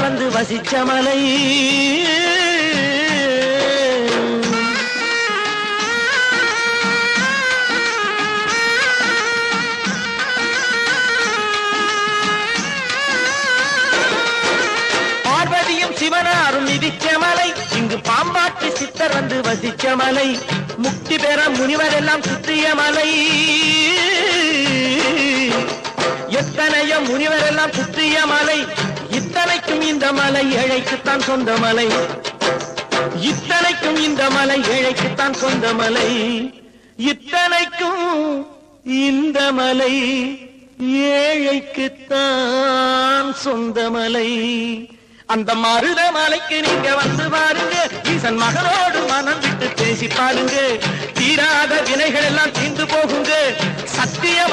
வந்து வசிச்ச மலை. பார்வதியும் சிவனாரும் மிதிச்ச மலை. இங்கு பாம்பாட்டு சித்தர் வந்து வசிச்ச மலை. முக்தி பெற முனிவர் எல்லாம் சுற்றிய மலை. எத்தனையோ முனிவர் எல்லாம் சுற்றிய மலை. இத்தனைக்கும் இந்த மலை ஏழைக்குத்தான் சொந்த மலை. இத்தனைக்கும் இந்த மலை ஏழைக்குத்தான் சொந்த மலை. இத்தனைக்கும் இந்த மலை ஏழைக்குத்தான் சொந்த மலை. அந்த மருத மலைக்கு நீங்க வந்து பாருங்க. ஈசன் மகனோடு மனம் விட்டு பேசி பாருங்க. தீராத வினைகள் எல்லாம் தீர்ந்து போகுங்க.